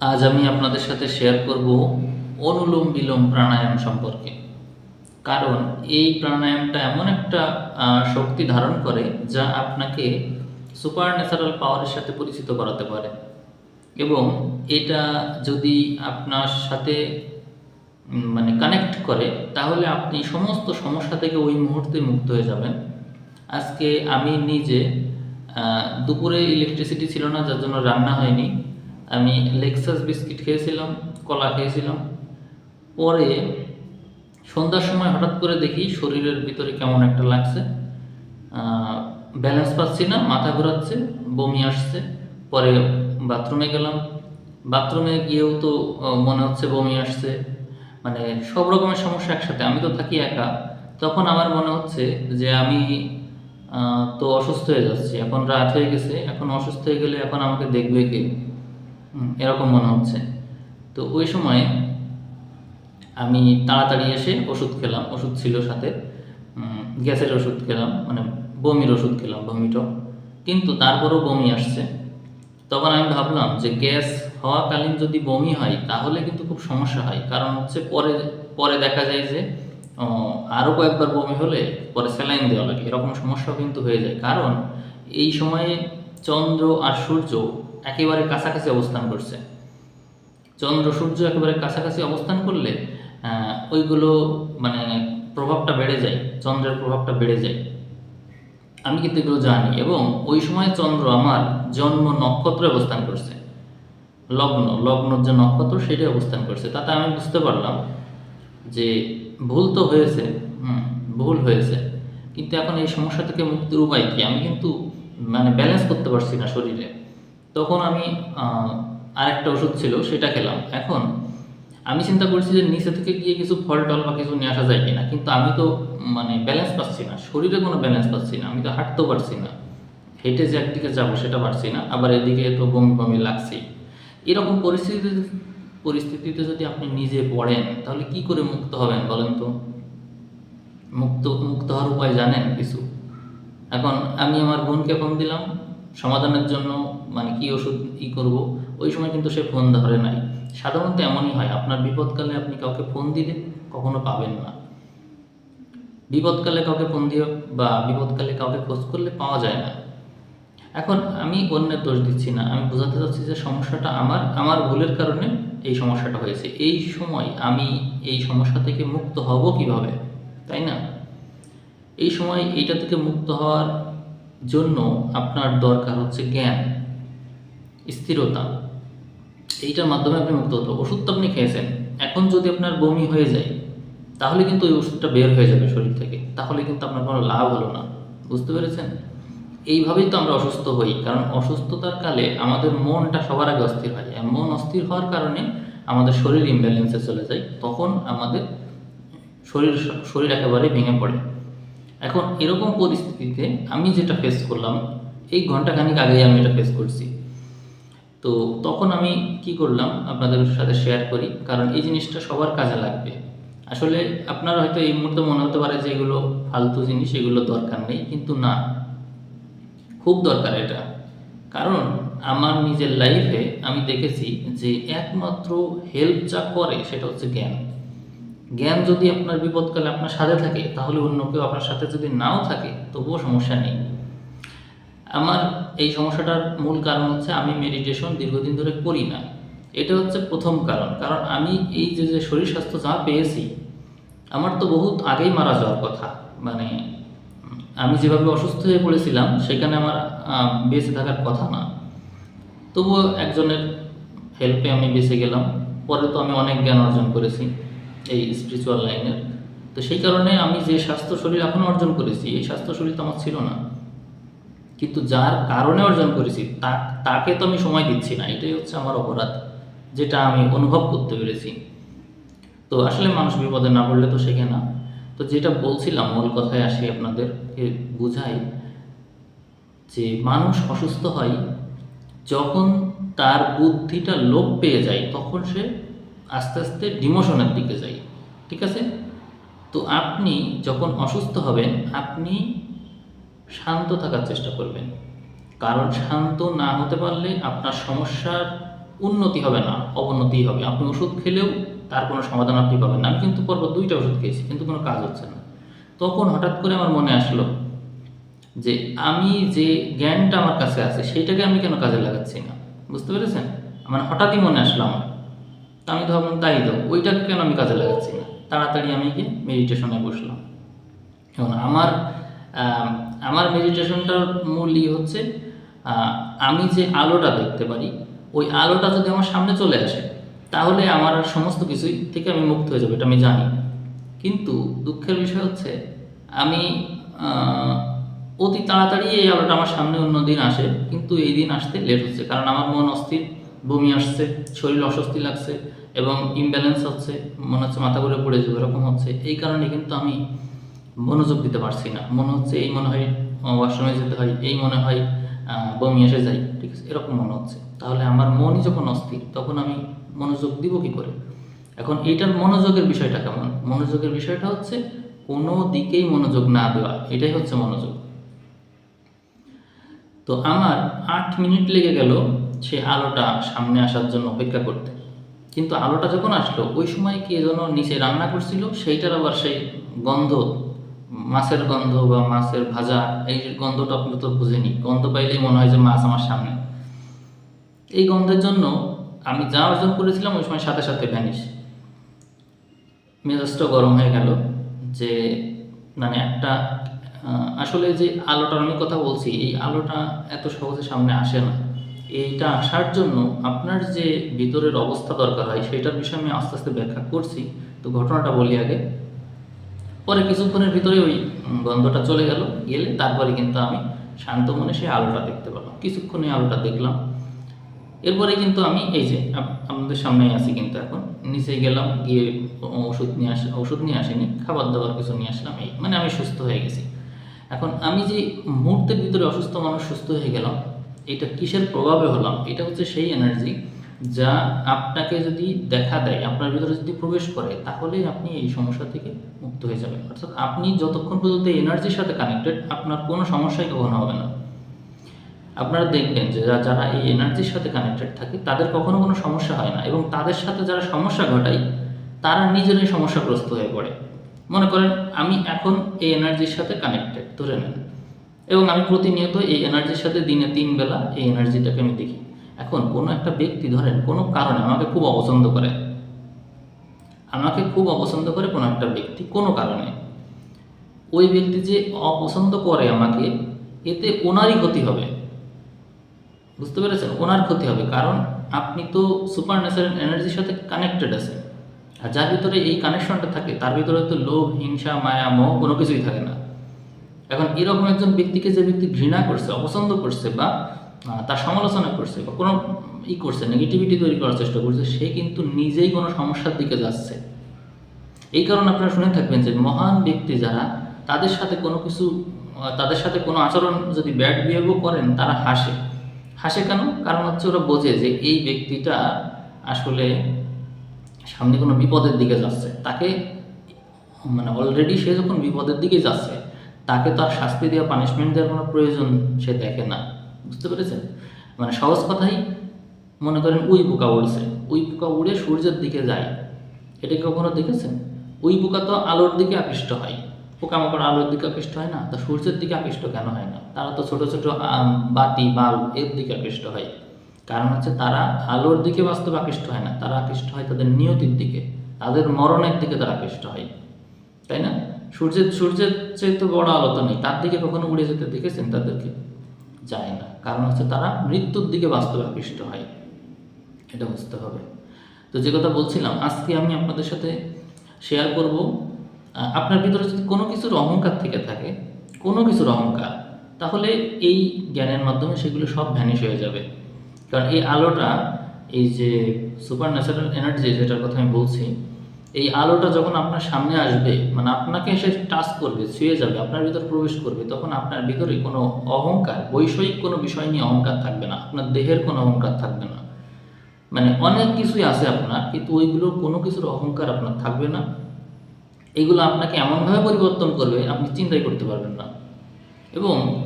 আজ আমি আপনাদের সাথে শেয়ার করব অনুলোম বিলোম প্রাণায়াম সম্পর্কে। কারণ এই প্রাণায়ামটা এমন একটা শক্তি ধারণ করে যা আপনাকে সুপার ন্যাচারাল পাওয়ারের সাথে পরিচিত করাতে পারে। এবং এটা যদি আপনার সাথে মানে কানেক্ট করে, তাহলে আপনি সমস্ত সমস্যা থেকে ওই মুহূর্তে মুক্ত হয়ে যাবেন। আজকে আমি নিজে দুপুরে ইলেকট্রিসিটি ছিল না, যার জন্য রান্না হয়নি। আমি লেক্সাস বিস্কিট খেয়েছিলাম, কলা খেয়েছিলাম। পরে সন্ধ্যার সময় হঠাৎ করে দেখি শরীরের ভিতরে কেমন একটা লাগছে। ব্যালেন্স পাচ্ছি না, মাথা ঘোরাচ্ছে, বমি আসছে। পরে বাথরুমে গেলাম। বাথরুমে গিয়েও তো মনে হচ্ছে বমি আসছে। মানে সব রকমের সমস্যা একসাথে, আমি তো থাকি একা। তখন আমার মনে হচ্ছে যে আমি তো অসুস্থ হয়ে যাচ্ছি। এখন রাত হয়ে গেছে, এখন অসুস্থ হয়ে গেলে এখন আমাকে দেখবে কে? এরকম মনে হচ্ছে। তো ওই সময় আমি তাড়াতাড়ি এসে ওষুধ খেলাম, ওষুধ ছিল সাথে। গ্যাসের ওষুধ খেলাম মানে বমির ওষুধ খেলাম, বমিটা। কিন্তু তারপরেও বমি আসছে। তখন আমি ভাবলাম যে গ্যাস হওয়াকালীন যদি বমি হয়, তাহলে কিন্তু খুব সমস্যা হয়। কারণ হচ্ছে পরে পরে দেখা যায় যে আরও কয়েকবার বমি হলে পরে স্যালাইন দেওয়া লাগে। এরকম সমস্যাও কিন্তু হয়ে যায়। কারণ এই সময়ে চন্দ্র আর সূর্য একেবারে কাছাকাছি অবস্থান করছে। চন্দ্র, সূর্য একেবারে কাছাকাছি অবস্থান করলে ওইগুলো মানে প্রভাবটা বেড়ে যায়, চন্দ্রের প্রভাবটা বেড়ে যায়। আমি কিন্তু এগুলো জানি এবং ওই সময় চন্দ্র আমার জন্ম নক্ষত্রে অবস্থান করছে। লগ্ন, লগ্নর যে নক্ষত্র সেটাই অবস্থান করছে। তাতে আমি বুঝতে পারলাম যে ভুল তো হয়েছে, হুম, ভুল হয়েছে। কিন্তু এখন এই সমস্যা থেকে মুক্তির উপায় কি? আমি কিন্তু মানে ব্যালেন্স করতে পারছি না শরীরে। তখন আমি আরেকটা ওষুধ ছিল, সেটা খেলাম। এখন আমি চিন্তা করছি যে নিচে থেকে গিয়ে কিছু ফল টল বা কিছু নিয়ে আসা যায় কিনা, কিন্তু আমি তো মানে ব্যালেন্স পাচ্ছি না। শরীরে কোনো ব্যালেন্স পাচ্ছি না। আমি তো হাঁটতেও পারছি না। হেঁটে যে একদিকে যাব সেটা পারছি না। আবার এদিকে তো বমি বমি লাগছেই। এরকম পরিস্থিতিতে পরিস্থিতিতে যদি আপনি নিজে পড়েন, তাহলে কি করে মুক্ত হবেন বলেন তো? মুক্ত মুক্ত হওয়ার উপায় জানেন কিছু? এখন আমি আমার বোনকে ফোন দিলাম, সমাধানের জন্য মানে কি ওষুধ ই করব, ওই সময় কিন্তু সে ফোন ধরে নাই। সাধারণত এমনই হয়, আপনার বিপদকালে আপনি কাউকে ফোন দিলে কখনো পাবেন না। বিপদকালে কাউকে ফোন দিয়ে বা বিপদকালে কাউকে খোঁজ করলে পাওয়া যায় না। এখন আমি অন্যের দোষ দিচ্ছি না, আমি বোঝাতে চাচ্ছি যে সমস্যাটা আমার আমার ভুলের কারণে এই সমস্যাটা হয়েছে। এই সময় আমি এই সমস্যা থেকে মুক্ত হব কীভাবে, তাই না? এই সময় এইটা থেকে মুক্ত হওয়ার জন্য আপনার দরকার হচ্ছে জ্ঞান। স্থিরতা, এইটার মাধ্যমে আপনি মুক্ত হতে। ওষুধ তো আপনি খেয়েছেন, এখন যদি আপনার বমি হয়ে যায়, তাহলে কিন্তু ওই ওষুধটা বের হয়ে যাবে শরীর থেকে, তাহলে কিন্তু আপনার কোনো লাভ হলো না। বুঝতে পেরেছেন? এইভাবেই তো আমরা অসুস্থ হই, কারণ অসুস্থতার কালে আমাদের মনটা সবার আগে অস্থির হয়। মন অস্থির হওয়ার কারণে আমাদের শরীর ইমব্যালেন্সে চলে যায়, তখন আমাদের শরীর শরীর একেবারে ভেঙে পড়ে। এখন এরকম পরিস্থিতিতে আমি যেটা ফেস করলাম, এই ঘন্টাখানিক আগেই আমি এটা ফেস করছি। তো তখন আমি কি করলাম, আপনাদের সাথে শেয়ার করি, কারণ এই জিনিসটা সবার কাজে লাগবে। আসলে আপনার হয়তো এই মুহূর্তে মনে হতে পারে যে এগুলো ফালতু জিনিস, এগুলো দরকার নেই, কিন্তু না। খুব দরকার এটা। কারণ আমার নিজের লাইফে আমি দেখেছি যে একমাত্র হেল্প যা করে সেটা হচ্ছে জ্ঞান। জ্ঞান যদি আপনার বিপদকালে আপনার সাথে থাকে, তাহলে অন্য কেউ আপনার সাথে যদি নাও থাকে, তবুও সমস্যা নেই। আমার এই সমস্যাটার মূল কারণ হচ্ছে আমি মেডিটেশন দীর্ঘদিন ধরে করি না। এটা হচ্ছে প্রথম কারণ। কারণ আমি এই যে যে শরীর স্বাস্থ্য যা পেয়েছি, আমার তো বহুত আগেই মারা যাওয়ার কথা। মানে আমি যেভাবে অসুস্থ হয়ে পড়েছিলাম, সেখানে আমার বেঁচে থাকার কথা না। তবুও একজনের হেল্পে আমি বেঁচে গেলাম। পরে তো আমি অনেক জ্ঞান অর্জন করেছি এই স্পিরিচুয়াল লাইনের তো সেই কারণে আমি যে স্বাস্থ্য শরীর এখন অর্জন করেছি, এই স্বাস্থ্য শরীর তো আমার ছিল না। কিন্তু যার কারণে অর্জন করেছি তাকে তো আমি সময় দিচ্ছি না। এটাই হচ্ছে আমার অপরাধ, যেটা আমি অনুভব করতে পেরেছি। তো আসলে মানুষ বিপদে না পড়লে তো শেখে না। তো যেটা বলছিলাম, মূল কথায় আসি আপনাদেরকে বুঝাই যে মানুষ অসুস্থ হয়, যখন তার বুদ্ধিটা লোপ পেয়ে যায়, তখন সে আস্তে আস্তে ডিমোশনের দিকে যায়। ঠিক আছে? তো আপনি যখন অসুস্থ হবেন, আপনি শান্ত থাকার চেষ্টা করবেন। কারণ শান্ত না হতে পারলে আপনার সমস্যার উন্নতি হবে না অবনতি হবে। আপনি ওষুধ খেলেও তার কোনো সমাধান আপনি পাবেন না। আমি কিন্তু পরপর দুইটা ওষুধ খেয়েছি, কিন্তু কোনো কাজ হচ্ছে না। তখন হঠাৎ করে আমার মনে আসলো যে, আমি যে জ্ঞানটা আমার কাছে আছে, সেইটাকে আমি কেন কাজে লাগাচ্ছি না? বুঝতে পেরেছেন? মানে হঠাৎই মনে আসলো আমার। তা আমি ভাবলাম, তাই তো, ওইটাকে কেন আমি কাজে লাগাচ্ছি না? তাড়াতাড়ি আমি গিয়ে মেডিটেশনে বসলাম। এখন আমার আমার মেডিটেশনটার মূল ই হচ্ছে আমি যে আলোটা দেখতে পারি, ওই আলোটা যদি আমার সামনে চলে আসে, তাহলে আমার সমস্ত কিছুই থেকে আমি মুক্ত হয়ে যাব, এটা আমি জানি। কিন্তু দুঃখের বিষয় হচ্ছে, আমি অতি তাড়াতাড়ি এই আলোটা আমার সামনে অন্য দিন আসে, কিন্তু এই দিন আসতে লেট হচ্ছে, কারণ আমার মন অস্থির, বমি আসছে, শরীর অস্বস্তি লাগছে, এবং ইমব্যালেন্স হচ্ছে, মনে হচ্ছে মাথা ঘুরে পড়ে যাবে, এরকম হচ্ছে, এই কারণে কিন্তু আমি মনোযোগ দিতে পারছি না। মনে হচ্ছে এই মনে হয় ওয়াশরুমে যেতে হয়, এই মনে হয় বমি এসে যাই ঠিক আছে, এরকম মনে হচ্ছে। তাহলে আমার মনই যখন অস্থির, তখন আমি মনোযোগ দিব কি করে? এখন এইটার মনোযোগের বিষয়টা কেমন? মনোযোগের বিষয়টা হচ্ছে কোনো দিকেই মনোযোগ না দেওয়া, এটাই হচ্ছে মনোযোগ। তো আমার আট মিনিট লেগে গেল সেই আলোটা সামনে আসার জন্য অপেক্ষা করতে। কিন্তু আলোটা যখন আসলো, ওই সময় কে যেন নিচে রান্না করছিল, সেইটার আবার সেই গন্ধ মাছের গন্ধ বা মাছের ভাজা, এই গন্ধটা আপনি তো বুঝেনি গন্ধ পাইলেই মনে হয় যে মাছ আমার সামনে। এই গন্ধের জন্য আমি যা অর্জন করেছিলাম, ওই সময় সাথে সাথে ভ্যানিশ। মেজাজটা গরম হয়ে গেল যে মানে একটা আসলে যে আলোটার আমি কথা বলছি, এই আলোটা এত সহজে সামনে আসে না। এইটা আসার জন্য আপনার যে ভিতরের অবস্থা দরকার হয় সেটার বিষয়ে আমি আস্তে আস্তে ব্যাখ্যা করছি। তো ঘটনাটা বলি আগে। পরে কিছুক্ষণের ভিতরে ওই গন্ধটা চলে গেল, গেলে তারপরে কিন্তু আমি শান্ত মনে সেই আলোটা দেখতে পেলাম। কিছুক্ষণে আলোটা দেখলাম। এরপরে কিন্তু আমি এই যে আপনাদের সামনেই আছি কিন্তু এখন। নিচে গেলাম, গিয়ে ওষুধ নিয়ে আস ওষুধ নিয়ে আসিনি, খাবার দাবার কিছু নিয়ে আসলাম, এই মানে আমি সুস্থ হয়ে গেছি। এখন আমি যে মুহূর্তের ভিতরে অসুস্থ মানুষ সুস্থ হয়ে গেলাম, এটা কিসের প্রভাবে হলাম? এটা হচ্ছে সেই এনার্জি যা আপনাকে যদি দেখা দেয়, আপনার ভিতরে যদি প্রবেশ করে, তাহলেই আপনি এই সমস্যা থেকে মুক্ত হয়ে যাবেন। অর্থাৎ আপনি যতক্ষণ পর্যন্ত এনার্জির সাথে কানেক্টেড আপনার কোনো সমস্যাই কখনো হবে না। আপনারা দেখবেন যে যারা এই এনার্জির সাথে কানেক্টেড থাকে, তাদের কখনো কোনো সমস্যা হয় না এবং তাদের সাথে যারা সমস্যা ঘটায়, তারা নিজেরাই সমস্যাগ্রস্ত হয়ে পড়ে। মনে করেন, আমি এখন এই এনার্জির সাথে কানেক্টেড ধরে নেন। এবং আমি প্রতিনিয়ত এই এনার্জির সাথে দিনে তিন বেলা এই এনার্জিটাকে আমি দেখি। এখন কোনো একটা ব্যক্তি ধরেন, কোনো কারণে আমাকে খুব অপছন্দ করে। আমাকে খুব অপছন্দ করে কোনো একটা ব্যক্তি, কোনো কারণে। ওই ব্যক্তি যে অপছন্দ করে আমাকে, এতে ওনারই ক্ষতি হবে। বুঝতে পেরেছেন? ওনার ক্ষতি হবে। কারণ আপনি তো সুপার ন্যাচারাল এনার্জির সাথে কানেক্টেড আছেন। আর যার ভিতরে এই কানেকশনটা থাকে, তার ভিতরে তো লোভ, হিংসা, মায়া, মোহ কোনো কিছুই থাকে না। এখন এরকম একজন ব্যক্তিকে যে ব্যক্তি ঘৃণা করছে, অপছন্দ করছে বা তার সমালোচনা করছে বা কোনো ই করছে নেগেটিভিটি তৈরি করার চেষ্টা করছে, সে কিন্তু নিজেই কোনো সমস্যার দিকে যাচ্ছে। এই কারণে আপনারা শুনে থাকবেন যে মহান ব্যক্তি যারা, তাদের সাথে কোনো কিছু তাদের সাথে কোনো আচরণ যদি ব্যাড বিহেভও করেন, তারা হাসে। হাসে কেন? কারণ হচ্ছে ওরা বোঝে যে এই ব্যক্তিটা আসলে সামনে কোনো বিপদের দিকে যাচ্ছে। তাকে মানে অলরেডি সে যখন বিপদের দিকে যাচ্ছে, তাকে তার শাস্তি দেওয়া পানিশমেন্ট দেওয়ার কোনো প্রয়োজন সে দেখে না। বুঝতে পেরেছেন? মানে সহজ কথাই মনে করেন উই পোকা উড়ছে উই পোকা উড়ে সূর্যের দিকে যায়। এটা কখনো দেখেছেন? উই পোকা তো আলোর দিকে আকৃষ্ট হয়। পোকামাকড় আলোর দিকে আকৃষ্ট হয় না? তা সূর্যের দিকে আকৃষ্ট কেন হয় না? তারা তো ছোট ছোট বাতি, বাল্ব এর দিকে আকৃষ্ট হয়। কারণ হচ্ছে তারা আলোর দিকে বাস্তবে আকৃষ্ট হয় না। তারা আকৃষ্ট হয় তাদের নিয়তির দিকে। তাদের মরণের দিকে তারা আকৃষ্ট হয়। তাই না? সূর্যের সূর্যের চেয়ে তো বড় আলো তো নেই। তার দিকে কখনো উড়ে যেতে দেখেছেন তাদেরকে? যায় না। কারণ হচ্ছে তারা মৃত্যুর দিকে বাস্তবে আকৃষ্ট হয়। এটা বুঝতে হবে। তো যে কথা বলছিলাম, আজকে আমি আপনাদের সাথে শেয়ার করব আপনার ভিতরে যদি কোনো কিছুর অহংকার থেকে থাকে, কোনো কিছুর অহংকার, তাহলে এই জ্ঞানের মাধ্যমে সেগুলো সব ভ্যানিশ হয়ে যাবে। কারণ এই আলোটা, এই যে সুপার ন্যাচারাল এনার্জি যেটার কথা আমি বলছি এই আলোটা যখন আপনার সামনে আসবে মানে আপনাকে এসে টাচ করবে, ছুঁয়ে যাবে, আপনার ভিতর প্রবেশ করবে, তখন আপনার ভিতরে কোনো অহংকার, বৈষয়িক কোনো বিষয় নিয়ে অহংকার থাকবে না, আপনার দেহের কোনো অহংকার থাকবে না। মানে অনেক কিছুই আছে আপনার, কিন্তু ওইগুলোর কোনো কিছুর অহংকার আপনার থাকবে না। এগুলো আপনাকে এমনভাবে পরিবর্তন করবে, আপনি চিন্তাই করতে পারবেন না। এবং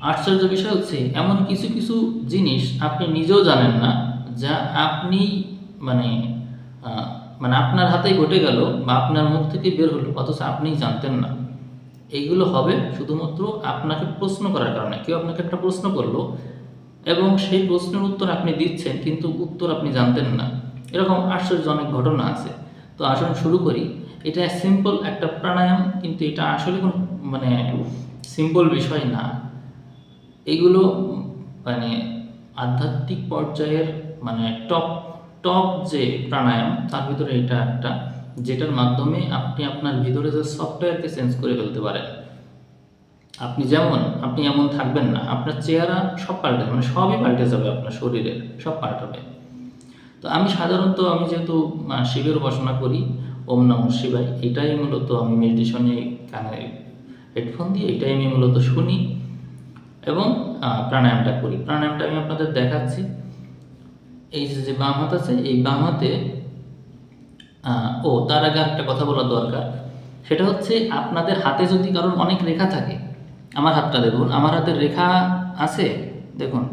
আশ্চর্য বিষয় হচ্ছে, এমন কিছু কিছু জিনিস আপনি নিজেও জানেন না, যা আপনি মানে মানে আপনার হাতেই ঘটে গেল বা আপনার মুখ থেকে বের হলো, অথচ আপনি জানতেন না। এইগুলো হবে শুধুমাত্র আপনাকে প্রশ্ন করার কারণে। কেউ আপনাকে একটা প্রশ্ন করল এবং সেই প্রশ্নের উত্তর আপনি দিচ্ছেন, কিন্তু উত্তর আপনি জানতেন না। এরকম আশ্চর্য অনেক ঘটনা আছে। তো আসুন শুরু করি। এটা সিম্পল একটা প্রাণায়াম, কিন্তু এটা আসলে কোনো মানে সিম্পল বিষয় না। এগুলো মানে আধ্যাত্মিক পর্যায়ের মানে টপ টপ যে প্রাণায়াম, তার ভিতরে এটা একটা, যেটার মাধ্যমে আপনি আপনার ভিতরে যে সফটওয়্যারকে চেঞ্জ করে ফেলতে পারেন। আপনি যেমন, আপনি এমন থাকবেন না, আপনার চেহারা সব পাল্টে মানে সবই পাল্টে যাবে আপনার শরীরের, সব পাল্টাবে তো আমি সাধারণত, আমি যেহেতু শিবের উপাসনা করি, ওম নম শিবাই এটাই মূলত আমি মেডিটেশনে কানে হেডফোন দিয়ে, এটাই আমি মূলত শুনি এবং প্রাণায়ামটা করি। প্রাণায়ামটা আমি আপনাদের দেখাচ্ছি। এই যে বাম হাত আছে, এই বাম হাতে ও, তার আগে একটা কথা বলা দরকার। সেটা হচ্ছে, আপনাদের হাতে যদি কারোর অনেক রেখা থাকে, আমার হাতটা দেখুন, আমার হাতের রেখা আছে, দেখুন,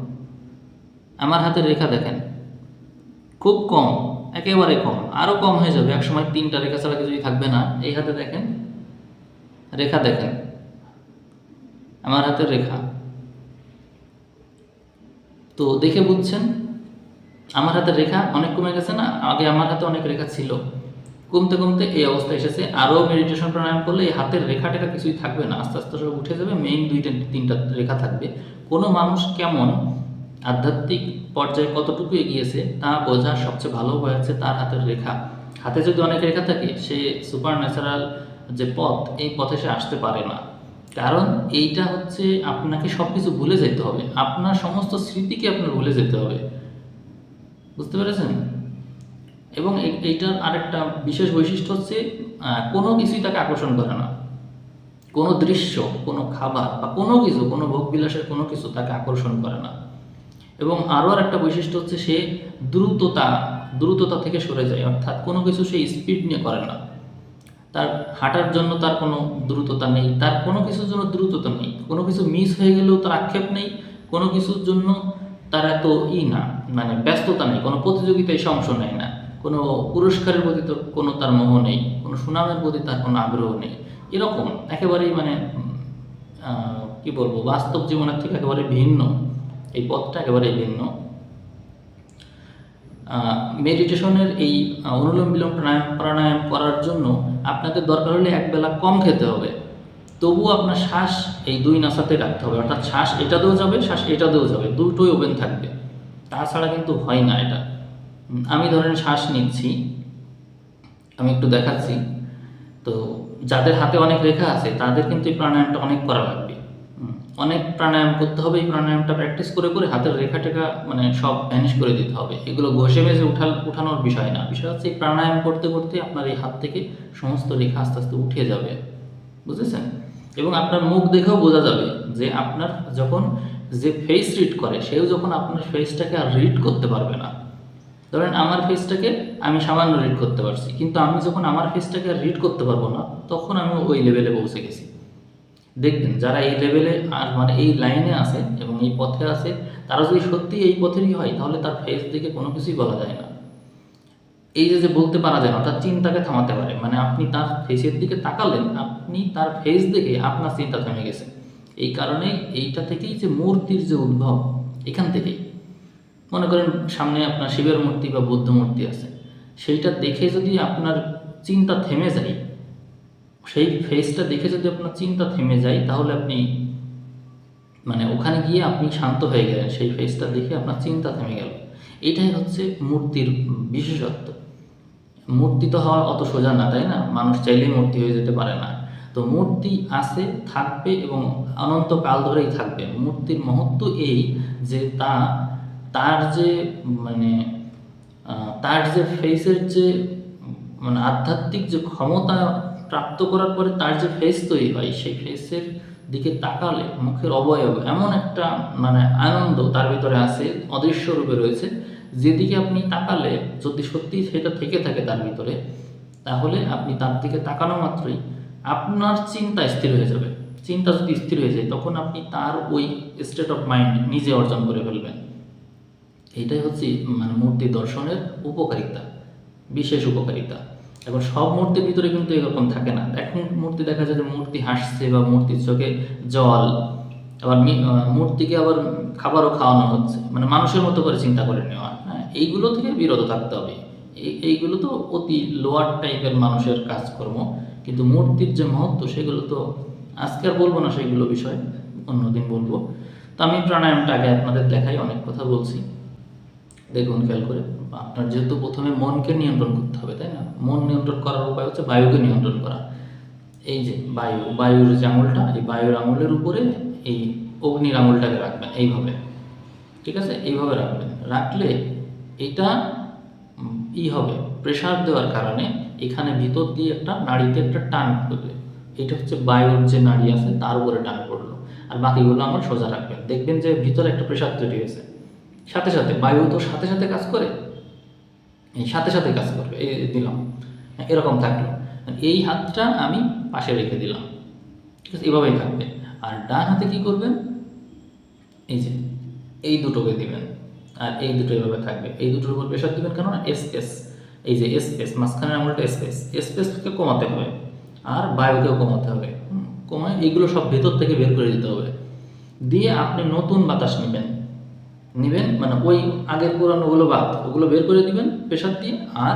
আমার হাতের রেখা দেখেন, খুব কম, একেবারে কম আরও কম হয়ে যাবে এক সময় তিনটা রেখা ছাড়া কিছুই থাকবে না, এই হাতে দেখেন, রেখা দেখেন, আমার হাতের রেখা। তো দেখে বুঝছেন? আমার হাতের রেখা অনেক কমে গেছে না? আগে আমার হাতে অনেক রেখা ছিল। কমতে কমতে এই অবস্থা এসেছে। আরও মেডিটেশন প্রাণায়াম করলে এই হাতের রেখা টেখা কিছুই থাকবে না। আস্তে আস্তে সব উঠে যাবে। মেইন দুইটা, তিনটা রেখা থাকবে। কোনো মানুষ কেমন আধ্যাত্মিক পর্যায়ে কতটুকু এগিয়েছে তা বোঝার সবচেয়ে ভালো উপায় হচ্ছে তার হাতের রেখা। হাতে যদি অনেক রেখা থাকে, সে সুপার ন্যাচারাল যে পথ, এই পথে সে আসতে পারে না। কারণ এইটা হচ্ছে আপনাকে সব কিছু ভুলে যেতে হবে। আপনার সমস্ত স্মৃতিকে আপনার ভুলে যেতে হবে। বুঝতে পেরেছেন? এবং এই- এইটার আরেকটা বিশেষ বৈশিষ্ট্য হচ্ছে কোনো কিছুই তাকে আকর্ষণ করে না। কোনো দৃশ্য, কোনো খাবার বা কোনো কিছু, কোনো ভোগবিলাসের কোনো কিছু তাকে আকর্ষণ করে না। এবং আরও আর একটা বৈশিষ্ট্য হচ্ছে, সে দ্রুততা দ্রুততা থেকে সরে যায়। অর্থাৎ কোনো কিছু সে স্পিড নিয়ে করে না। তার হাঁটার জন্য তার কোনো দ্রুততা নেই, তার কোনো কিছুর জন্য দ্রুততা নেই। কোনো কিছু মিস হয়ে গেলেও তার আক্ষেপ নেই। কোনো কিছুর জন্য তার এত ই না মানে ব্যস্ততা নেই কোনো প্রতিযোগিতায় সে অংশ নেয় না। কোনো পুরস্কারের প্রতি তো কোনো তার মোহ নেই কোনো সুনামের প্রতি তার কোনো আগ্রহ নেই। এরকম একেবারেই মানে কি বলব বাস্তব জীবনের থেকে একেবারে ভিন্ন। এই পথটা একেবারে ভিন্ন। মেডিটেশনের এই আহ, অনুলোম বিলোম প্রাণায়াম প্রাণায়াম করার জন্য আপনাদের দরকার হলে একবেলা কম খেতে হবে। তবুও আপনার শ্বাস এই দুই নাসাতে রাখতে হবে। অর্থাৎ শ্বাস এটাতেও যাবে, শ্বাস এটাতেও যাবে। দুটোই ওপেন থাকবে। তাছাড়া কিন্তু হয় না এটা। আমি ধরেন শ্বাস নিচ্ছি, আমি একটু দেখাচ্ছি। তো যাদের হাতে অনেক রেখা আছে, তাদের কিন্তু এই প্রাণায়ামটা অনেক করা লাগবে। অনেক প্রাণায়াম করতে হবে, এই প্রাণায়ামটা প্র্যাকটিস করে করে হাতের রেখা টেখা মানে সব ভ্যানিশ করে দিতে হবে। এগুলো ঘষে মেজে উঠাল, উঠানোর বিষয় না। বিষয় হচ্ছে এই প্রাণায়াম করতে করতে আপনার এই হাত থেকে সমস্ত রেখা আস্তে আস্তে উঠে যাবে। বুঝেছেন? এবং আপনার মুখ দেখেও বোঝা যাবে যে আপনার যখন যে ফেস রিড করে, সেও যখন আপনার ফেসটাকে আর রিড করতে পারবে না। ধরেন আমার ফেসটাকে আমি সামান্য রিড করতে পারছি, কিন্তু আমি যখন আমার ফেসটাকে আর রিড করতে পারব না, তখন আমি ওই লেভেলে পৌঁছে গেছি। দেখবেন যারা এই লেভেলে আর মানে এই লাইনে আছে এবং এই পথে আছে, তারা যদি সত্যি এই পথেরই হয়, তাহলে তার ফেস দেখে কোনো কিছুই বলা যায় না। এই যে যে বলতে পারা যায় তার চিন্তাকে থামাতে পারে। মানে আপনি তার ফেসের দিকে তাকালেন, আপনি তার ফেস দেখে আপনার চিন্তা থেমে গেছে। এই কারণে এইটা থেকেই যে মূর্তির যে উদ্ভব, এখান থেকেই। মনে করেন সামনে আপনার শিবের মূর্তি বা বুদ্ধ মূর্তি আছে। সেইটা দেখে যদি আপনার চিন্তা থেমে যায়, সেই ফেসটা দেখে যদি আপনার চিন্তা থেমে যায়, তাহলে আপনি মানে ওখানে গিয়ে আপনি শান্ত হয়ে গেলেন। সেই ফেসটা দেখে আপনার চিন্তা থেমে গেল। এটাই হচ্ছে মূর্তির বিশেষত্ব। মূর্তি তো হওয়া অত সোজা না, তাই না? মানুষ চাইলেই মূর্তি হয়ে যেতে পারে না। তো মূর্তি আছে, থাকবে এবং অনন্তকাল ধরেই থাকবে। মূর্তির মহত্ব এই যে তা, তার যে মানে তার যে ফেসের যে মানে আধ্যাত্মিক যে ক্ষমতা প্রাপ্ত করার পরে তার যে ফেস তৈরি হয়, সেই ফেসের দিকে তাকালে মুখের অবয়ব এমন একটা মানে আনন্দ তার ভিতরে আছে, অদৃশ্য রূপে রয়েছে। যেদিকে আপনি তাকালে যদি সত্যি সেটা থেকে থাকে তার ভিতরে, তাহলে আপনি তার দিকে তাকানো মাত্রই আপনার চিন্তা স্থির হয়ে যাবে। চিন্তা যদি স্থির হয়ে যায়, তখন আপনি তার ওই স্টেট অফ মাইন্ড নিজে অর্জন করে ফেলবেন। এইটাই হচ্ছে মানে মূর্তি দর্শনের উপকারিতা, বিশেষ উপকারিতা। এখন সব মূর্তির ভিতরে কিন্তু এরকম থাকে না। এখন মূর্তি দেখা যায় যে মূর্তি হাসছে বা মূর্তির চোখে জল, আবার মূর্তিকে আবার খাবারও খাওয়ানো হচ্ছে। মানে মানুষের মতো করে চিন্তা করে নেওয়া। এইগুলো থেকে বিরত থাকতে হবে। এই- এইগুলো তো অতি লোয়ার টাইপের মানুষের কাজকর্ম। কিন্তু মূর্তির যে মহত্ব, সেগুলো তো আজকে আর বলব না সেগুলো বিষয়, অন্যদিন বলব। তো আমি প্রাণায়ামটা আগে আপনাদের দেখাই, অনেক কথা বলছি। দেখুন, খেয়াল করে, আপনার যেহেতু প্রথমে মনকে নিয়ন্ত্রণ করতে হবে, তাই না? মন নিয়ন্ত্রণ করার উপায় হচ্ছে বায়ুকে নিয়ন্ত্রণ করা। এই যে বায়ু, বায়ুর যে আঙুলটা, এই বায়ুর আঙুলের উপরে এই অগ্নির আঙুলটাকে রাখবেন, এইভাবে। ঠিক আছে? এইভাবে রাখবেন। রাখলে এটা ই হবে প্রেসার দেওয়ার কারণে এখানে ভিতর দিয়ে একটা নাড়িতে একটা টান পড়বে এটা হচ্ছে বায়ুর যে নাড়ি আছে, তার উপরে টান পড়ল। আর বাকিগুলো আমার সোজা রাখবেন। দেখবেন যে ভিতরে একটা প্রেসার তৈরি হয়েছে। সাথে সাথে, বায়ু তো সাথে সাথে কাজ করে। সাথে সাথে কাজ করবে, এই দিলাম। এরকম থাকল। এই হাতটা আমি পাশে রেখে দিলাম। ঠিক আছে, এভাবেই থাকবে। আর ডান হাতে কি করবেন? এই যে, এই দুটোকে দিবেন। আর এই দুটো এভাবে থাকবে। এই দুটোর উপর প্রেশার দিবেন কেন? স্পেস এই যে স্পেস মাঝখানের আঙুলটা স্পেস স্পেসকে কমাতে হবে। আর বায়ুকেও কমাতে হবে। কমায় এইগুলো সব ভেতর থেকে বের করে দিতে হবে। দিয়ে আপনি নতুন বাতাস নেবেন। নেবেন মানে ওই আগের পুরানোগুলো বাদ, ওগুলো বের করে দিবেন প্রেশার দিয়ে, আর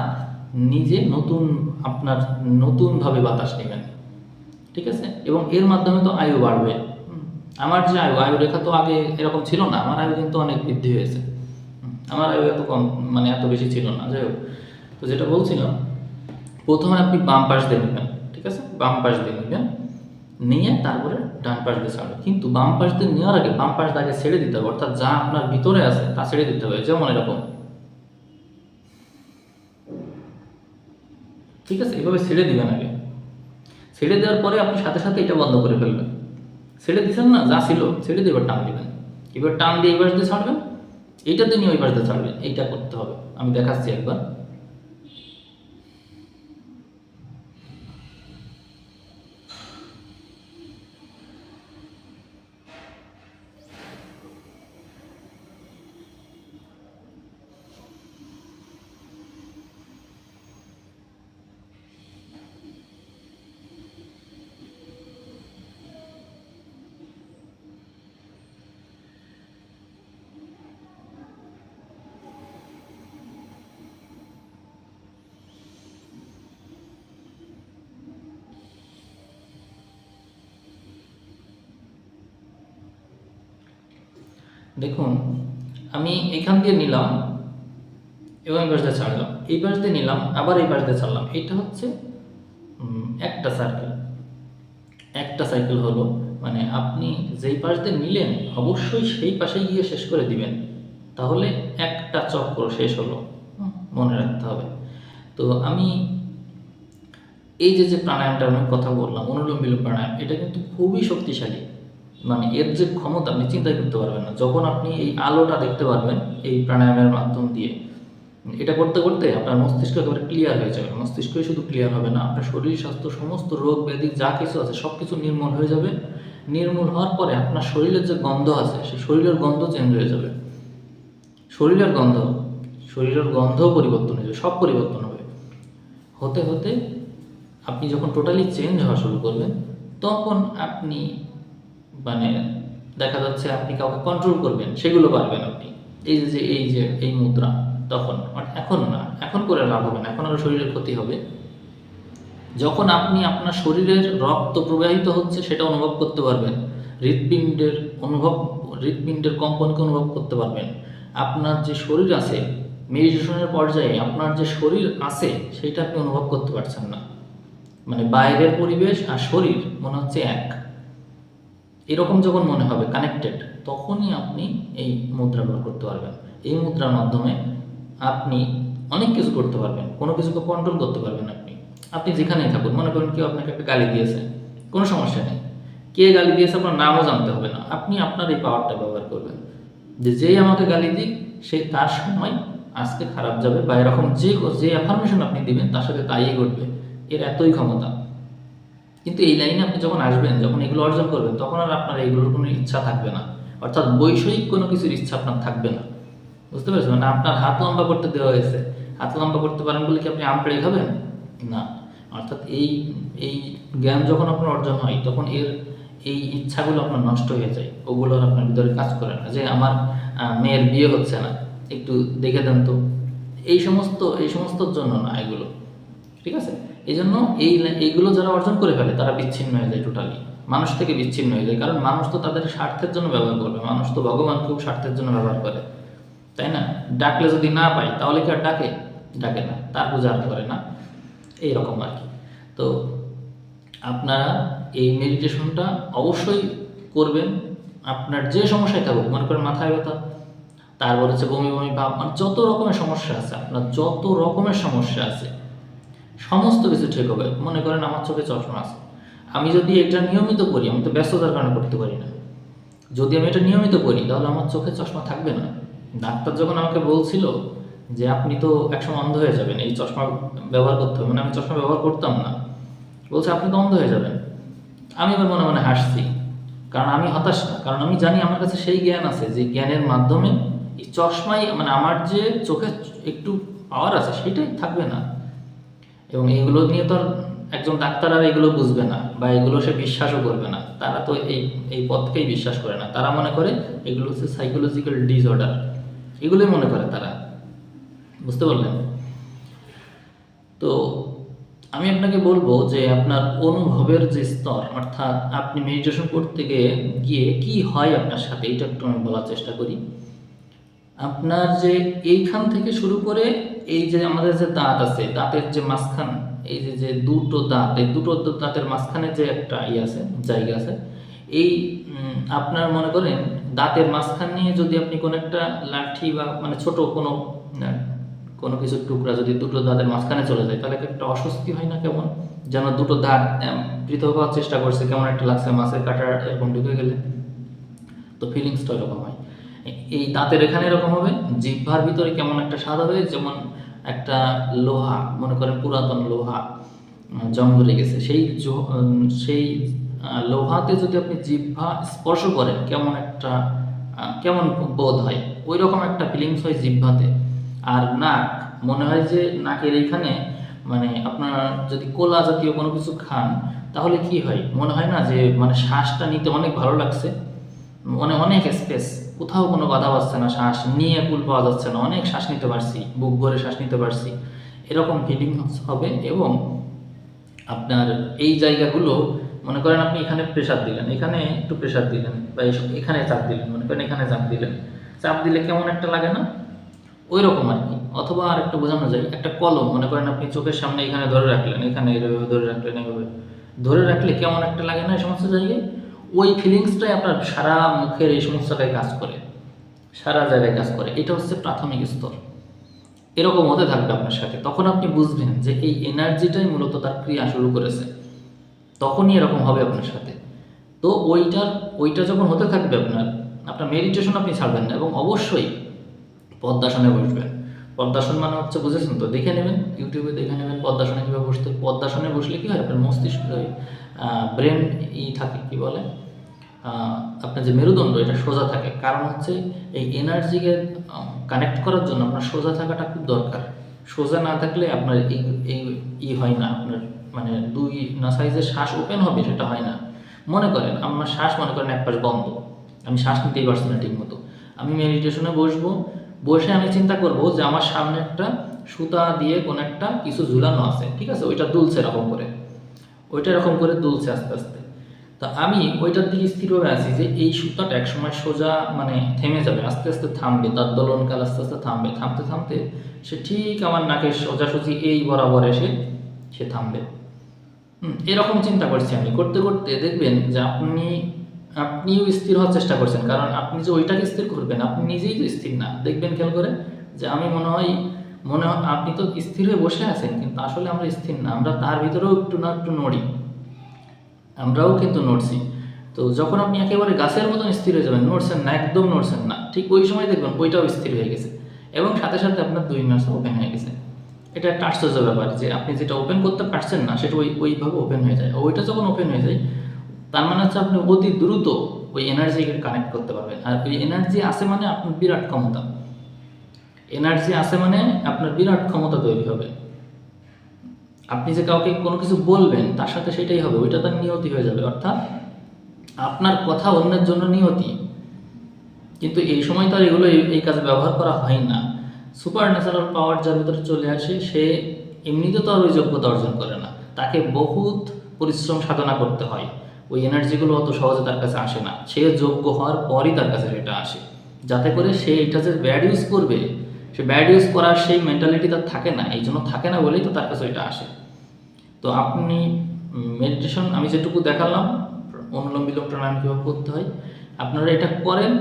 নিজে নতুন আপনার নতুনভাবে বাতাস নেবেন। ঠিক আছে? এবং এর মাধ্যমে তো আয়ু বাড়বে। আমার যে আয়ু আয়ু রেখা তো আগে এরকম ছিল না। আমার আয়ু কিন্তু অনেক বৃদ্ধি হয়েছে। আমার আয়ু এত কম মানে এত বেশি ছিল না, যাই হোক। তো যেটা বলছিলাম, প্রথমে আপনি বাম পাশ দিয়ে নেবেন, ঠিক আছে? বাম পাশ দিয়ে নেবেন, নিয়ে তারপরে ডান পাশ দিয়ে ছাড়বেন। কিন্তু বাম পাশ দিয়ে নেওয়ার আগে, বাম পাশ আগে ছেড়ে দিতে হবে, অর্থাৎ যা আপনার ভিতরে আছে, তা ছেড়ে দিতে হবে, যেমন এরকম। ঠিক আছে? এভাবে ছেড়ে দিবেন আগে। ছেড়ে দেওয়ার পরে আপনি সাথে সাথে এটা বন্ধ করে ফেলবেন। ছেড়ে দিয়েছেন না? যা ছিল, ছেড়ে দিয়ে এবার টান দিবেন। এবার টান দিয়ে পাশ দিয়ে ছাড়বেন এইটাতে নিয়ে ওই বাড়িতে ছাড়বেন এইটা করতে হবে। আমি দেখাচ্ছি একবার। দেখুন, আমি এখান দিয়ে নিলাম এবং এই পাশ দিয়ে ছাড়লাম। এই পাশ দিয়ে নিলাম, আবার এই পাশ দিয়ে ছাড়লাম। এটা হচ্ছে একটা সার্কেল একটা সাইকেল হলো মানে আপনি যেই পাশ দিয়ে নিলেন, অবশ্যই সেই পাশে গিয়ে শেষ করে দিবেন। তাহলে একটা চক্র শেষ হলো। মনে রাখতে হবে। তো আমি এই যে যে প্রাণায়ামটা আমি কথা বললাম অনুলোম বিলোম প্রাণায়াম, এটা কিন্তু খুবই শক্তিশালী। মানে এর যে ক্ষমতা আপনি চিন্তাই করতে পারবেন না। যখন আপনি এই আলোটা দেখতে পারবেন, এই প্রাণায়ামের মাধ্যম দিয়ে, এটা করতে করতে আপনার মস্তিষ্ক একেবারে ক্লিয়ার হয়ে যাবে। মস্তিষ্কই শুধু ক্লিয়ার হবে না, আপনার শরীর, স্বাস্থ্য, সমস্ত রোগ ব্যাধি যা কিছু আছে সব কিছু নির্মূল হয়ে যাবে। নির্মূল হওয়ার পরে আপনার শরীরের যে গন্ধ আছে সেই শরীরের গন্ধ চেঞ্জ হয়ে যাবে। শরীরের গন্ধ, শরীরের গন্ধও পরিবর্তন হয়ে যাবে, সব পরিবর্তন হবে। হতে হতে আপনি যখন টোটালি চেঞ্জ হওয়া শুরু করবেন তখন আপনি মানে দেখা যাচ্ছে আপনি কাউকে কন্ট্রোল করবেন, সেগুলো পারবেন আপনি। এই যে এই যে, এই মুদ্রা, তখন। এখন না, এখন করে লাভ হবে না, এখন আরও শরীরের ক্ষতি হবে। যখন আপনি আপনার শরীরের রক্ত প্রবাহিত হচ্ছে, সেটা অনুভব করতে পারবেন। হৃৎপিণ্ডের অনুভব, হৃৎপিণ্ডের কম্পনকে অনুভব করতে পারবেন। আপনার যে শরীর আছে মেডিটেশনের পর্যায়ে আপনার যে শরীর আছে, সেটা আপনি অনুভব করতে পারছেন না। মানে বাইরের পরিবেশ আর শরীর, মনে হচ্ছে এক। এরকম যখন মনে হবে কানেক্টেড তখনই আপনি এই মুদ্রা ব্যবহার করতে পারবেন। এই মুদ্রার মাধ্যমে আপনি অনেক কিছু করতে পারবেন, কোনো কিছুকে কন্ট্রোল করতে পারবেন আপনি। আপনি যেখানেই থাকুন, মনে করেন কেউ আপনাকে একটা গালি দিয়েছে, কোনো সমস্যা নেই। কে গালি দিয়েছে আপনার নামও জানতে হবে না, আপনি আপনার এই পাওয়ারটা ব্যবহার করবেন। যে যেই আমাকে গালি দিক, সে তার সময় আজকে খারাপ যাবে বা এরকম যে যে অ্যাফার্মেশন আপনি দিবেন, তার সাথে তাই ঘটবে। এর এতই ক্ষমতা। কিন্তু এই লাইনে আপনি যখন আসবেন, যখন এগুলো অর্জন করবেন, তখন আর আপনার এইগুলোর কোনো ইচ্ছা থাকবে না। অর্থাৎ বৈষয়িক কোনো কিছুর ইচ্ছা আপনার থাকবে না। বুঝতে পেরেছেন? মানে আপনার হাত লম্বা করতে দেওয়া হয়েছে। হাত লম্বা করতে পারেন বলে কি আপনি আম পেড়ে খাবেন? না। অর্থাৎ এই এই জ্ঞান যখন আপনার অর্জন হয়, তখন এর, এই ইচ্ছাগুলো আপনার নষ্ট হয়ে যায়। ওগুলো আপনার ভিতরে কাজ করে না। যে আমার মেয়ের বিয়ে হচ্ছে না, একটু দেখে দেন তো। এই সমস্ত, এই সমস্তর জন্য না এগুলো। ঠিক আছে? এই জন্য এই এইগুলো যারা অর্জন করে ফেলে, তারা বিচ্ছিন্ন হয়ে যায় টোটালি মানুষ থেকে বিচ্ছিন্ন হয়ে যায়, কারণ মানুষ তো তাদের স্বার্থের জন্য ব্যবহার করবে। মানুষ তো ভগবানকেও স্বার্থের জন্য ব্যবহার করে। তাই না? ডাকলে যদি না পাই, তাহলে কি আর ডাকে? ডাকে না। তার পূজা করে না। এই রকম আর কি। তো আপনারা এই মেডিটেশনটা অবশ্যই করবেন। আপনার যে সমস্যায় থাকুক, মনে করেন মাথায় ব্যথা, তারপর হচ্ছে বমি বমি ভাব মানে যত রকমের সমস্যা আছে, আপনার যত রকমের সমস্যা আছে সমস্ত কিছু ঠিক হবে। মনে করেন আমার চোখে চশমা আছে। আমি যদি এটা নিয়মিত করি আমি তো ব্যস্ততার কারণে করতে পারি না। যদি আমি এটা নিয়মিত করি তাহলে আমার চোখে চশমা থাকবে না। ডাক্তার যখন আমাকে বলছিল যে, আপনি তো একসময় অন্ধ হয়ে যাবেন, এই চশমা ব্যবহার করতে হবে। মানে আমি চশমা ব্যবহার করতাম না। বলছে, আপনি তো অন্ধ হয়ে যাবেন। আমি এবার মনে মনে হাসছি। কারণ আমি হতাশ না। কারণ আমি জানি আমার কাছে সেই জ্ঞান আছে যে, জ্ঞানের মাধ্যমে এই চশমাই মানে আমার যে চোখে একটু পাওয়ার আছে, সেটাই থাকবে না। এবং এগুলো নিয়ে তো একজন ডাক্তার আর এগুলো বুঝবে না বা এগুলো সে বিশ্বাসও করবে না। তারা তো এই এই পথকেই বিশ্বাস করে না। তারা মনে করে এগুলো হচ্ছে সাইকোলজিক্যাল ডিসঅর্ডার এগুলোই মনে করে তারা। বুঝতে পারলেন? তো আমি আপনাকে বলব যে আপনার অনুভবের যে স্তর, অর্থাৎ আপনি মেডিটেশন করতে গিয়ে গিয়ে কি হয় আপনার সাথে? এটা একটু আমি বলার চেষ্টা করি। আপনার যে এইখান থেকে শুরু করে এই যে আমাদের যে দাঁত আছে, দাঁতের যে মাঝখান, এই যে যে দুটো দাঁত, এই দুটো দাঁতের মাঝখানে যে একটা ইয়ে আছে, জায়গা আছে, এই আপনার মনে করেন দাঁতের মাঝখান নিয়ে যদি আপনি কোনো একটা লাঠি বা মানে ছোট কোনো কোনো কিছুর টুকরা যদি দুটো দাঁতের মাঝখানে চলে যায়, তাহলে একটা অস্বস্তি হয় না কেমন? যেন দুটো দাঁত পৃথক হওয়ার চেষ্টা করছে, কেমন একটা লাগছে মাছের কাটার এরকম ঢুকে গেলে। তো ফিলিংসটা এরকম হয়। এই দাঁতের এখানে এরকম হবে জিহ্বার ভিতরে কেমন একটা স্বাদ হবে যেমন একটা লোহা মনে করেন পুরাতন লোহা আহ, জং ধরে গেছে। সেই সেই লোহাতে যদি আপনি জিহ্বা স্পর্শ করেন কেমন একটা কেমন বোধ হয়? ওই রকম একটা ফিলিংস হয় জিহ্বাতে। আর নাক মনে হয় যে নাকের এইখানে মানে আপনার যদি কোলা জাতীয় কোনো কিছু খান তাহলে কি হয়? মনে হয় না যে মানে শ্বাসটা নিতে অনেক ভালো লাগছে? মানে অনেক স্পেস কোথাও কোনো বাধা পাচ্ছে না, শ্বাস নিয়ে কুল পাওয়া যাচ্ছে না, অনেক শ্বাস নিতে পারছি, বুক ভরে শ্বাস নিতে পারছি। এরকম ফিলিং হবে এবং আপনার এই জায়গাগুলো, মনে করেন আপনি এখানে প্রেশার দিলেন, এখানে একটু প্রেশার দিলেন বা এইসব এখানে চাপ দিলেন, মনে করেন এখানে চাপ দিলেন। চাপ দিলে কেমন একটা লাগে না? ওই রকম আর কি। অথবা আর একটা বোঝানো যায়, একটা কলম, মনে করেন আপনি চোখের সামনে এখানে ধরে রাখলেন, এখানে এভাবে ধরে রাখলেন, এভাবে। ধরে রাখলে কেমন একটা লাগে না এই সমস্ত জায়গায়? ওই ফিলিংসটাই আপনার সারা মুখের এই সমস্ত জায়গায় কাজ করে। সারা জায়গায় কাজ করে। এটা হচ্ছে প্রাথমিক স্তর। এরকম হতে থাকবে আপনার সাথে। তখন আপনি বুঝবেন যে এই এনার্জিটাই মূলত তার ক্রিয়া শুরু করেছে। তখনই এরকম হবে আপনার সাথে। তো ওইটার, ওইটা যখন হতে থাকবে আপনার আপনার মেডিটেশন আপনি ছাড়বেন না এবং অবশ্যই পদ্মাসনে বসবেন। পদ্মাসন মানে হচ্ছে, বুঝেছেন তো? দেখে নেবেন ইউটিউবে দেখে নেবেন পদ্মাসনে কীভাবে বসতে। পদ্মাসনে বসলে কী হয়? আপনার মস্তিষ্ক ব্রেন ই থাকে, কি বলে? আপনার যে মেরুদণ্ড, এটা সোজা থাকে। কারণ হচ্ছে এই এনার্জিকে কানেক্ট করার জন্য আপনার সোজা থাকাটা খুব দরকার। সোজা না থাকলে আপনার এই এই ই হয় না। আপনার মানে দুই না সাইজের শ্বাস ওপেন হবে, সেটা হয় না। মনে করেন, আমার শ্বাস মনে করেন এক পাশ বন্ধ। আমি শ্বাস নিতেই পারছি না ঠিক মতো আমি মেডিটেশনে বসবো, বসে আমি চিন্তা করব যে আমার সামনে একটা সুতা দিয়ে কোনো একটা কিছু ঝুলানো আছে। ঠিক আছে? ওইটা দুলছে এরকম করে। ওইটা এরকম করে দুলছে আস্তে আস্তে। তো আমি ওইটার দিকে স্থিরভাবে আছি যে এই সুতাটা একসময় সোজা মানে থেমে যাবে, আস্তে আস্তে থামবে, তার দোলনকাল আস্তে আস্তে থামবে। থামতে থামতে সে ঠিক আমার নাকের সোজাসুজি এই বরাবর এসে সে থামবে। এরকম চিন্তা করছি আমি। করতে করতে দেখবেন যে আপনি, আপনিও স্থির হওয়ার চেষ্টা করছেন। কারণ আপনি যে ওইটাকে স্থির করবেন, আপনি নিজেই তো স্থির না। দেখবেন খেয়াল করে যে আমি মনে হয় মনে হয় আপনি তো স্থির হয়ে বসে আছেন, কিন্তু আসলে আমরা স্থির না। আমরা তার ভিতরেও একটু না একটু নড়ি। আমরাও কিন্তু নড়ছি। তো যখন আপনি একেবারে গাছের মতন স্থির হয়ে যাবেন, নড়ছেন না, একদম নড়ছেন না, ঠিক ওই সময় দেখবেন বইটাও স্থির হয়ে গেছে। এবং সাথে সাথে আপনার দুই মাস ওপেন হয়ে গেছে। এটা একটা আশ্চর্য ব্যাপার যে আপনি যেটা ওপেন করতে পারছেন না, সেটা ওই, ওইভাবে ওপেন হয়ে যায়। ওইটা যখন ওপেন হয়ে যায়, তার মানে হচ্ছে আপনি অতি দ্রুত ওই এনার্জিকে কানেক্ট করতে পারবেন। আর ওই এনার্জি আছে মানে আপনার বিরাট ক্ষমতা। এনার্জি আছে মানে আপনার বিরাট ক্ষমতা তৈরি হবে। আপনি যে কাউকে কোনো কিছু বলবেন, তার সাথে সেটাই হবে, ওইটা তার নিয়তি হয়ে যাবে। অর্থাৎ আপনার কথা অন্যের জন্য নিয়তি। কিন্তু এই সময় তো আর এগুলো এই- কাজে ব্যবহার করা হয় না। সুপার ন্যাচারাল পাওয়ার যার ভিতরে চলে আসে, সে এমনিতে তো আর ওই যোগ্যতা অর্জন করে না। তাকে বহুত পরিশ্রম সাধনা করতে হয়। ওই এনার্জিগুলো অত সহজে তার কাছে আসে না। সে যোগ্য হওয়ার পরই তার কাছে সেটা আসে। যাতে করে সে এটা যে ব্যাড ইউজ করবে সে ব্যাড ইউজ করার সেই মেন্টালিটি তার থাকে না এই জন্য থাকে না বলেই তো তার কাছে এটা আসে। তো আপনি মেডিটেশন আমি যেটুকু দেখালাম অনুলোম বিলোম প্রাণায়াম কীভাবে করতে হয়, আপনারা এটা করেন,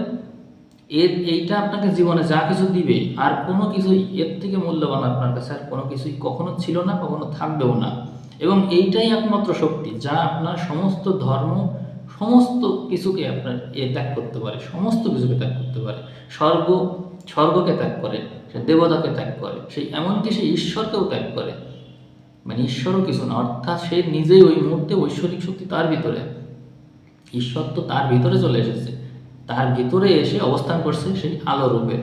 এর, এইটা আপনাকে জীবনে যা কিছু দিবে, আর কোনো কিছুই এর থেকে মূল্যবান আপনার কাছে আর কোনো কিছুই কখনো ছিল না, কখনো থাকবেও না। এবং এইটাই একমাত্র শক্তি, যা আপনার সমস্ত ধর্ম সমস্ত কিছুকে আপনার এ ত্যাগ করতে পারে, সমস্ত কিছুকে ত্যাগ করতে পারে। স্বর্গ, স্বর্গকে ত্যাগ করে, সে দেবতাকে ত্যাগ করে সেই এমনকি সে ঈশ্বরকেও ত্যাগ করে। মানে ঈশ্বরও কিছু না, অর্থাৎ সে নিজেই ওই মুহূর্তে ঐশ্বরিক শক্তি তার ভিতরে। ঈশ্বর তো তার ভিতরে চলে এসেছে। তার ভিতরে এসে অবস্থান করছে সেই আলো রূপে,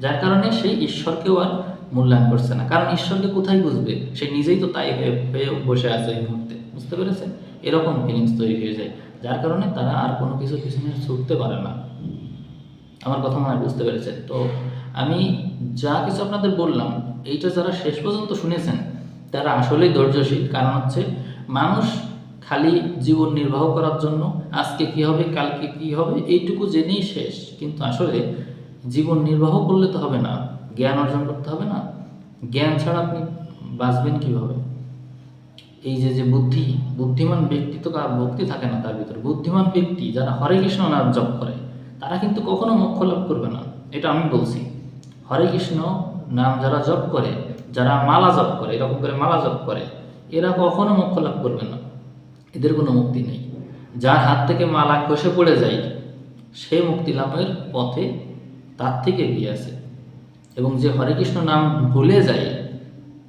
যার কারণে সেই ঈশ্বরকেও আর মূল্যায়ন করছে না। কারণ ঈশ্বরকে কোথায় বুঝবে? সে নিজেই তো তাই হয়ে বসে আছে এই মুহূর্তে। বুঝতে পেরেছেন? এরকম ফিলিংস তৈরি হয়ে যায়। যার কারণে তারা আর কোনো কিছু পিছনে ছুটতে পারে না। আমার কথা মনে বুঝতে পেরেছেন। তো আমি যা কিছু আপনাদের বললাম, এইটা যারা শেষ পর্যন্ত শুনেছেন, তারা আসলেই ধৈর্যশীল। কারণ হচ্ছে মানুষ খালি জীবন নির্বাহ করার জন্য আজকে কি হবে, কালকে কি হবে, এইটুকু জেনেই শেষ। কিন্তু আসলে জীবন নির্বাহ করলে তো হবে না। জ্ঞান অর্জন করতে হবে না। জ্ঞান ছাড়া আপনি বাঁচবেন কীভাবে? এই যে যে বুদ্ধি, বুদ্ধিমান ব্যক্তি তো আর ভক্তি থাকে না তার ভিতরে। বুদ্ধিমান ব্যক্তি যারা হরে কৃষ্ণ নাম জপ করে, তারা কিন্তু কখনো মোক্ষ লাভ করবে না। এটা আমি বলছি। হরে কৃষ্ণ নাম যারা জপ করে, যারা মালা জপ করে, এরকম করে মালা জপ করে, এরা কখনো মোক্ষ লাভ করবে না। এদের কোনো মুক্তি নেই। যার হাত থেকে মালা খসে পড়ে যায়, সে মুক্তি লাভের পথে তার থেকে এগিয়ে আছে এবং যে হরে কৃষ্ণ নাম ভুলে যায়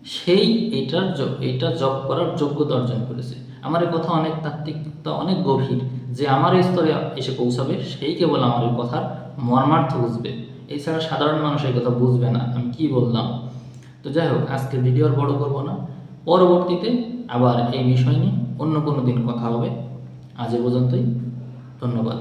সেই এটার এটা জব করার যোগ্যতা অর্জন করেছে। আমার এই কথা অনেক তাত্ত্বিকতা অনেক গভীর যে আমার এই স্তরে এসে পৌঁছাবে, সেই কেবল আমার এই কথার মর্মার্থ বুঝবে। এছাড়া সাধারণ মানুষ এই কথা বুঝবে না, আমি কি বললাম? তো যাই হোক আজকে ভিডিও আর বড় করব না। পরবর্তীতে আবার এই বিষয় নিয়ে অন্য কোনো দিন কথা হবে। আজ এ পর্যন্তই, ধন্যবাদ।